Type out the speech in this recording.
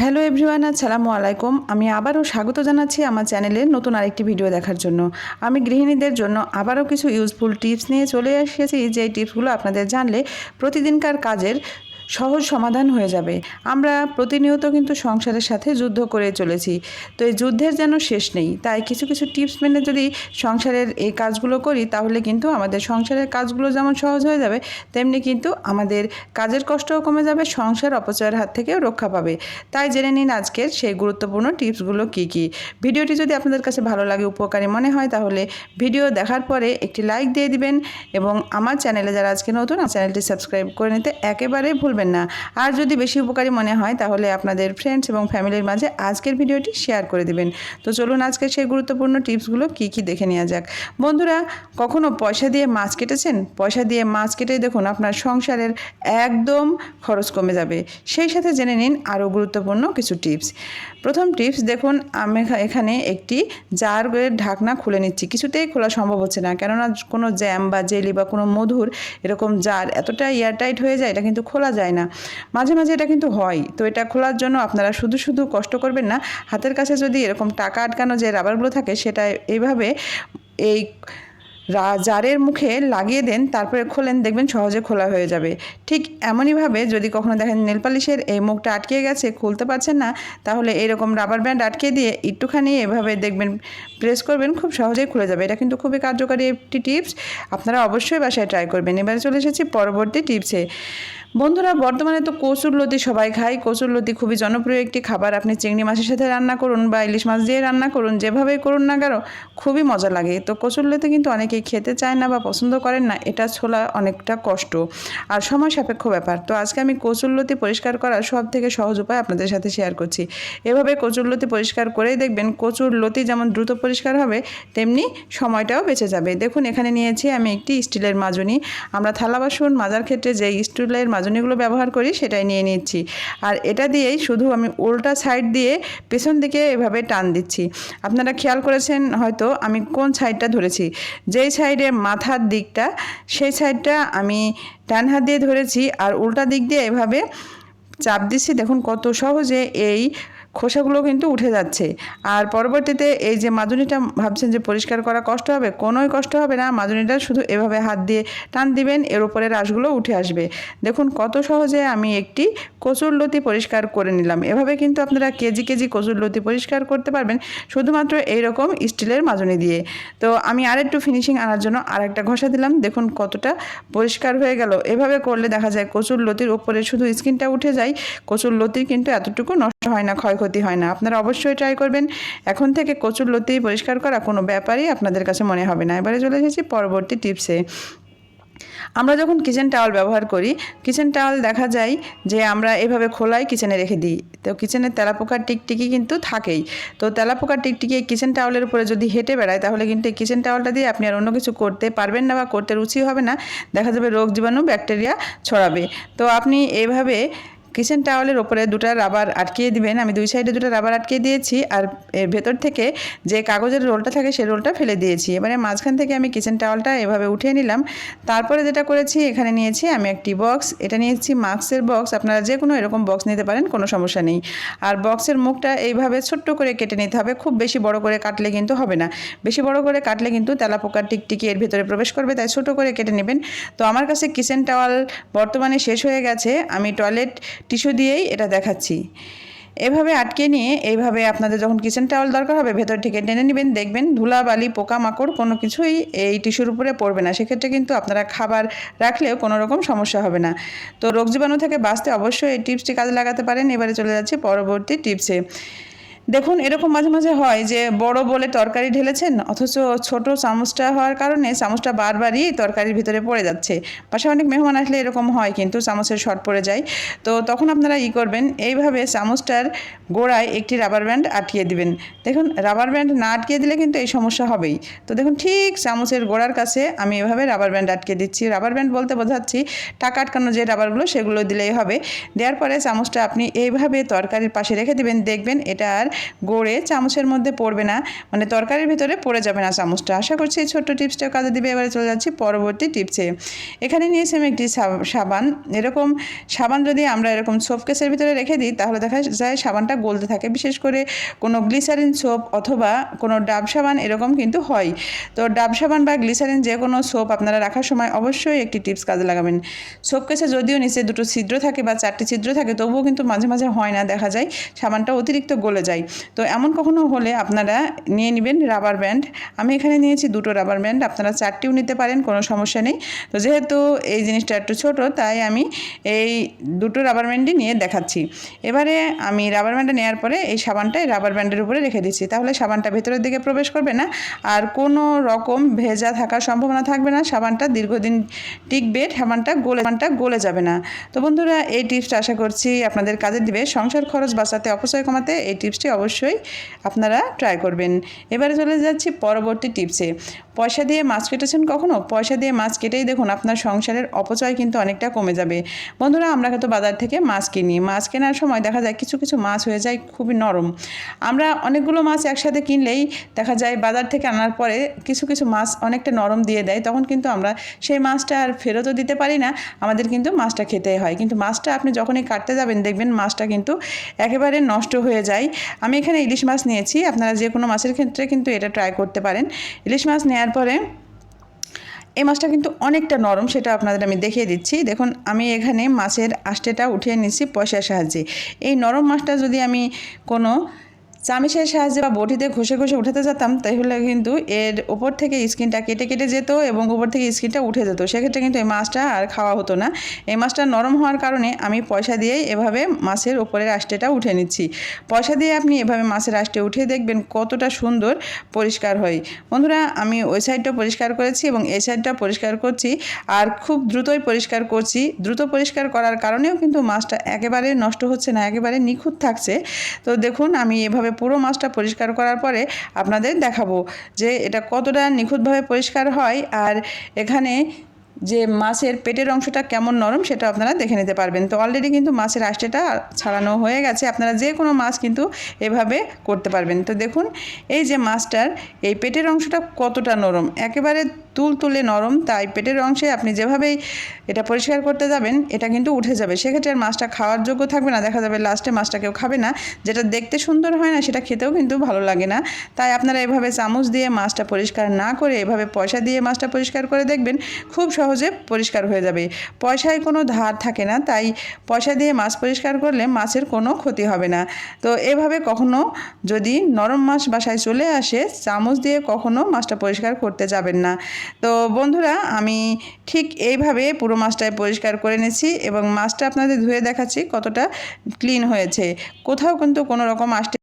Hello everyone আসসালামু আলাইকুম। আমি আবারও স্বাগত জানাচ্ছি আমার চ্যানেলে নতুন আরেকটি ভিডিও দেখার জন্য। আমি গৃহিণীদের জন্য আবারও কিছু ইউজফুল টিপস নিয়ে চলে এসেছি। যে টিপসগুলো আপনাদের জানলে প্রতিদিনকার কাজের সহজ সমাধান হয়ে যাবে। আমরা প্রতিনিয়ত কিন্তু সংসারের সাথে যুদ্ধ করে চলেছি। তো এই যুদ্ধের যেন শেষ নেই, তাই কিছু কিছু টিপস মেনে যদি সংসারের এই কাজগুলো করি, তাহলে কিন্তু আমাদের সংসারের কাজগুলো যেমন সহজ হয়ে যাবে, তেমনি কিন্তু আমাদের কাজের কষ্টও কমে যাবে, সংসার অপচয়ের হাত থেকেও রক্ষা পাবে। তাই জেনে নিন আজকের সেই গুরুত্বপূর্ণ টিপসগুলো কী কী? ভিডিওটি যদি আপনাদের কাছে ভালো লাগে, উপকারী মনে হয়, তাহলে ভিডিও দেখার পরে একটি লাইক দিয়ে দিবেন এবং আমার চ্যানেলে যারা আজকে নতুন চ্যানেলটি সাবস্ক্রাইব করে নিতে একেবারেই ভুলবেন না। আর যদি বেশি উপকারী মনে হয়, তাহলে আপনাদের ফ্রেন্ডস এবং ফ্যামিলির মাঝে আজকের ভিডিওটি শেয়ার করে দিবেন। তো চলুন আজকে সেই গুরুত্বপূর্ণ টিপসগুলো কী কী দেখে নেওয়া যাক। বন্ধুরা, কখনো পয়সা দিয়ে মাছ কেটেছেন? পয়সা দিয়ে মাছ কেটে দেখুন আপনার সংসারের একদম খরচ কমে যাবে। সেই সাথে জেনে নিন আরও গুরুত্বপূর্ণ কিছু টিপস প্রথম টিপস দেখুন আমি এখানে একটি জারের ঢাকনা খুলে নিচ্ছি। কিছুতেই খোলা সম্ভব হচ্ছে না। কেননা কোনো জ্যাম বা জেলি বা কোনো মধুর এরকম জার এতটা এয়ারটাইট হয়ে যায়, এটা কিন্তু খোলা যায় না। মাঝে মাঝে এটা কিন্তু হয়। তো এটা খোলার জন্য আপনারা শুধু শুধু কষ্ট করবেন না। হাতের কাছে যদি এরকম টাকা আটকানো যে রাবারগুলো থাকে, সেটা এইভাবে এই জারের মুখে লাগিয়ে দেন, তারপরে খোলেন, দেখবেন সহজে খোলা হয়ে যাবে। ঠিক এমনইভাবে যদি কখনো দেখেন নেলপালিশের এই মুখটা আটকে গেছে, খুলতে পারছেন না, তাহলে এরকম রাবার ব্যান্ড আটকে দিয়ে একটুখানি এভাবে দেখবেন, প্রেস করবেন, খুব সহজেই খুলে যাবে। এটা কিন্তু খুবই কার্যকারী একটি টিপস। আপনারা অবশ্যই বাসায় ট্রাই করবেন। এবারে চলে এসেছি পরবর্তী টিপসে। বন্ধুরা, বর্তমানে তো কচুর লতি সবাই খায়। কচুর লতি খুবই জনপ্রিয় একটি খাবার। আপনি চিংড়ি মাছের সাথে রান্না করুন বা ইলিশ মাছ দিয়ে রান্না করুন, যেভাবেই করুন না কেন, খুবই মজা লাগে। তো কচুর লতি কিন্তু অনেকেই খেতে চায় না বা পছন্দ করেন না, এটা ছোলা অনেকটা কষ্ট। আর সময় সাপেক্ষ ব্যাপার। তো আজকে আমি কচুর লতি পরিষ্কার করার সব থেকে সহজ উপায় আপনাদের সাথে শেয়ার করছি। এভাবে কচুর লতি পরিষ্কার করেই দেখবেন, কচুর লতি যেমন দ্রুত পরিষ্কার হবে, তেমনি সময়টাও বেঁচে যাবে। দেখুন, এখানে নিয়েছি আমি একটি স্টিলের মাজনি। আমরা থালা বাসন মাজার ক্ষেত্রে যে স্টিলের মাজনিগুলো ব্যবহার করি, সেটাই নিয়ে নিচ্ছি। আর এটা দিয়েই শুধু আমি উল্টা সাইড দিয়ে পেছন দিকে এভাবে টান দিচ্ছি। আপনারা খেয়াল করেছেন হয়তো আমি কোন সাইডটা ধরেছি? যেই সাইডে মাথার দিকটা, সেই সাইডটা আমি ডান হাত দিয়ে ধরেছি আর উল্টা দিক দিয়ে এভাবে চাপ দিচ্ছি। দেখুন কত সহজে এই খোসাগুলো কিন্তু উঠে যাচ্ছে। আর পরবর্তীতে এই যে মাজুনিটা ভাবছেন যে পরিষ্কার করা কষ্ট হবে, কোনোই কষ্ট হবে না। মাজুনিটা শুধু এভাবে হাত দিয়ে টান দিবেন, এর উপরে রাশগুলো উঠে আসবে। দেখুন কত সহজে আমি একটি কচুর লতি পরিষ্কার করে নিলাম। এভাবে কিন্তু আপনারা কেজি কেজি কচুর লতি পরিষ্কার করতে পারবেন, শুধুমাত্র এইরকম স্টিলের মাজুনি দিয়ে। তো আমি আরেকটু ফিনিশিং আনার জন্য আরেকটা ঘষা দিলাম। দেখুন কতটা পরিষ্কার হয়ে গেল। এভাবে করলে দেখা যায় কচুর লতির উপরে শুধু স্কিনটা উঠে যায়। কচুর লতির কিন্তু এতটুকু নষ্ট হয় না, ক্ষয়ক্ষতি হয় না। আপনারা অবশ্যই ট্রাই করবেন। এখন থেকে কচুর লতি পরিষ্কার করা কোনো ব্যাপারই আপনাদের কাছে মনে হবে না। এবারে চলে এসেছি পরবর্তী টিপসে আমরা যখন কিচেন টাওয়াল ব্যবহার করি কিচেন টাওয়াল দেখা যায় যে আমরা এভাবে খোলাই কিচেনে রেখে দিই। তো কিচেনের তেলাপোকার টিকটিকি কিন্তু থাকেই। তো তেলাপোকার টিকটিকি এই কিচেন টাওয়ালের উপরে যদি হেঁটে বেড়ায়, তাহলে কিন্তু এই কিচেন টাওয়ালটা দিয়ে আপনি আর অন্য কিছু করতে পারবেন না বা করতে রুচি হবে না। দেখা যাবে রোগ জীবাণু ব্যাকটেরিয়া ছড়াবে। তো আপনি এইভাবে কিচেন টাওয়ালের ওপরে দুটো রাবার আটকিয়ে দিবেন। আমি দুই সাইডে দুটো রাবার আটকিয়ে দিয়েছি আর এর ভেতর থেকে যে কাগজের রোলটা থাকে সেই রোলটা ফেলে দিয়েছি। এবারে মাঝখান থেকে আমি কিচেন টাওয়ালটা এভাবে উঠিয়ে নিলাম। তারপরে যেটা করেছি, এখানে নিয়েছি আমি একটি বক্স। এটা নিয়েছি মাস্কের বক্স। আপনারা যে কোনো এরকম বক্স নিতে পারেন, কোনো সমস্যা নেই। আর বক্সের মুখটা এইভাবে ছোট্ট করে কেটে নিতে হবে। খুব বেশি বড় করে কাটলে কিন্তু হবে না। বেশি বড় করে কাটলে কিন্তু তেলাপোকার টিকটিকি এর ভেতরে প্রবেশ করবে, তাই ছোট করে কেটে নেবেন। তো আমার কাছে কিচেন টাওয়াল বর্তমানে শেষ হয়ে গেছে। আমি টয়লেট টিস্যু দিয়েই এটা দেখাচ্ছি। এভাবে আটকে নিয়ে এইভাবে আপনাদের যখন কিচেন টাওয়াল দরকার হবে, ভেতর থেকে টেনে নেবেন, দেখবেন ধুলা, বালি, পোকামাকড় কোনো কিছুই এই টিস্যুর উপরে পড়বে না। সেক্ষেত্রে কিন্তু আপনারা খাবার রাখলেও কোনো রকম সমস্যা হবে না। তো রোগ জীবাণু থেকে বাঁচতে অবশ্যই এই টিপসটি কাজে লাগাতে পারেন। এবারে চলে যাচ্ছি পরবর্তী টিপসে দেখুন, এরকম মাঝে মাঝে হয় যে বড় বলে তরকারি ঢেলেছেন, অথচ ছোট চামচটা হওয়ার কারণে চামচটা বারবারই তরকারির ভিতরে পড়ে যাচ্ছে। পাশে অনেক মেহমান আসলে এরকম হয়, কিন্তু চামচের শর্ট পড়ে যায়। তো তখন আপনারা ই করবেন, এইভাবে চামচটার গোড়ায় একটি রাবার ব্যান্ড আটকিয়ে দিবেন। দেখুন, রাবার ব্যান্ড না আটকিয়ে দিলে কিন্তু এই সমস্যা হবেই। তো দেখুন, ঠিক চামচের গোড়ার কাছে আমি এভাবে রাবার ব্যান্ড আটকে দিচ্ছি। রাবার ব্যান্ড বলতে বোঝাচ্ছি, টাকা আটকানো যে রাবারগুলো সেগুলো দিলেই হবে। দেওয়ার পরে চামচটা আপনি এইভাবে তরকারির পাশে রেখে দিবেন, দেখবেন এটা আর গড়ে চামচের মধ্যে পড়বে না মানে তরকারির ভিতরে পড়ে যাবে না চামচটা। আশা করছি এই ছোট্ট টিপসটা কাজে দিবে, এবারে চলে যাচ্ছি পরবর্তী টিপসে। এখানে নিয়েছি আমি একটি সাব- সাবান। এরকম সাবান যদি আমরা এরকম সোপ কেসের ভিতরে রেখে দিই, তাহলে দেখা যায় সাবানটা গলতে থাকে। বিশেষ করে কোনো গ্লিসারিন সোপ অথবা কোনো ডাব সাবান এরকম কিন্তু হয়। তো ডাব সাবান বা গ্লিসারিন যে কোনো সোপ আপনারা রাখার সময় অবশ্যই একটি টিপস কাজে লাগাবেন। সোপ কেসে যদিও নিচে দুটো ছিদ্র থাকে বা চারটি ছিদ্র থাকে, তবুও কিন্তু মাঝে মাঝে হয় না, দেখা যায়। সাবানটা অতিরিক্ত গলে যায়। তো এমন কখনো হলে আপনারা নিয়ে নেবেন রাবার ব্যান্ড আমি এখানে নিয়েছি দুটো রাবার ব্যান্ড আপনারা চারটিও নিতে পারেন, কোনো সমস্যা নেই। তো যেহেতু এই জিনিসটা একটু ছোট, তাই আমি এই দুটো রাবার ব্যান্ডই নিয়ে দেখাচ্ছি। এবারে আমি রাবার ব্যান্ডটা নেওয়ার পরে এই সাবানটা রাবার ব্যান্ডের উপরে রেখে দিচ্ছি। তাহলে সাবানটা ভেতরের দিকে প্রবেশ করবে না, আর কোনো রকম ভেজা থাকার সম্ভাবনা থাকবে না। সাবানটা দীর্ঘদিন টিকবে, সাবানটা গলে সাবানটা গলে যাবে না। তো বন্ধুরা, এই টিপসটা আশা করছি আপনাদের কাজে দিবে। সংসার খরচ বাঁচাতে, অপচয় কমাতে এই টিপসটি অবশ্যই আপনারা ট্রাই করবেন। এবারে চলে যাচ্ছি পরবর্তী টিপসে পয়সা দিয়ে মাছ কেটেছেন কখনো? পয়সা দিয়ে মাছ কেটেই দেখুন আপনার সংসারের অপচয় কিন্তু অনেকটা কমে যাবে। বন্ধুরা, আমরা কিন্তু বাজার থেকে মাছ কিনি। মাছ কেনার সময় দেখা যায় কিছু কিছু মাছ হয়ে যায় খুবই নরম। আমরা অনেকগুলো মাছ একসাথে কিনলেই দেখা যায় বাজার থেকে আনার পরে কিছু কিছু মাছ অনেকটা নরম দিয়ে দেয়। তখন কিন্তু আমরা সেই মাছটা আর ফেরতও দিতে পারি না। আমাদের কিন্তু মাছটা খেতে হয়। কিন্তু মাছটা আপনি যখনই কাটতে যাবেন, দেখবেন মাছটা কিন্তু একেবারে নষ্ট হয়ে যায়। আমি এখানে ইলিশ মাছ নিয়েছি। আপনারা যে কোনো মাছের ক্ষেত্রে কিন্তু এটা ট্রাই করতে পারেন। ইলিশ মাছ নেওয়ার পরে এই মাছটা কিন্তু অনেকটা নরম, সেটা আপনাদের আমি দেখিয়ে দিচ্ছি। দেখুন, আমি এখানে মাছের আষ্টেটা উঠিয়ে নিচ্ছি পয়সার সাহায্যে। এই নরম মাছটা যদি আমি কোনো চামিচের সাহায্যে বা বটিতে ঘষে ঘষে উঠাতে যেতাম, তাহলে কিন্তু এর ওপর থেকে স্কিনটা কেটে কেটে যেত এবং উপর থেকে স্কিনটা উঠে যেত। সেক্ষেত্রে কিন্তু এই মাছটা আর খাওয়া হতো না। এই মাছটা নরম হওয়ার কারণে আমি পয়সা দিয়েই এভাবে মাছের ওপরের আষ্টেটা উঠে নিচ্ছি। পয়সা দিয়ে আপনি এভাবে মাছের আষ্টে উঠে দেখবেন কতটা সুন্দর পরিষ্কার হয়। বন্ধুরা, আমি ওই সাইডটা পরিষ্কার করেছি এবং এই সাইডটা পরিষ্কার করছি আর খুব দ্রুতই পরিষ্কার করছি। দ্রুত পরিষ্কার করার কারণেও কিন্তু মাছটা একেবারে নষ্ট হচ্ছে না, একেবারে নিখুঁত থাকছে। তো দেখুন, আমি এভাবে পুরো মাছটা পরিষ্কার করার পরে আপনাদের দেখাবো যে এটা কতটা নিখুঁতভাবে পরিষ্কার হয় আর এখানে যে মাছের পেটের অংশটা কেমন নরম সেটা আপনারা দেখে নিতে পারবেন। তো অলরেডি কিন্তু মাছের আষ্টেটা ছাড়ানো হয়ে গেছে। আপনারা যে কোনো মাছ কিন্তু এভাবে করতে পারবেন। তো দেখুন, এই যে মাছটার এই পেটের অংশটা কতটা নরম? একেবারে তুল তুলে নরম, তাই পেটের অংশে আপনি যেভাবেই এটা পরিষ্কার করতে যাবেন, এটা কিন্তু উঠে যাবে। সেক্ষেত্রে মাছটা খাওয়ার যোগ্য থাকবে না। দেখা যাবে লাস্টে মাছটা কেউ খাবে না। যেটা দেখতে সুন্দর হয় না, সেটা খেতেও কিন্তু ভালো লাগে না। তাই আপনারা এভাবে চামচ দিয়ে মাছটা পরিষ্কার না করে, এভাবে পয়সা দিয়ে মাছটা পরিষ্কার করে দেখবেন, খুব সহজে পরিষ্কার হয়ে যাবে। পয়সায় কোনো ধার থাকে না, তাই পয়সা দিয়ে মাছ পরিষ্কার করলে মাছের কোনো ক্ষতি হবে না। তো এভাবে কখনো যদি নরম মাছ বাসায় চলে আসে, চামচ দিয়ে কখনো মাছটা পরিষ্কার করতে যাবেন না। তো বন্ধুরা, আমি ঠিক এইভাবে পুরো মাছটায় পরিষ্কার করে নিয়েছি এবং মাছটা আপনাদের ধুয়ে দেখাচ্ছি কতটা ক্লিন হয়েছে। কোথাও কিন্তু কোনো রকম আষ্টে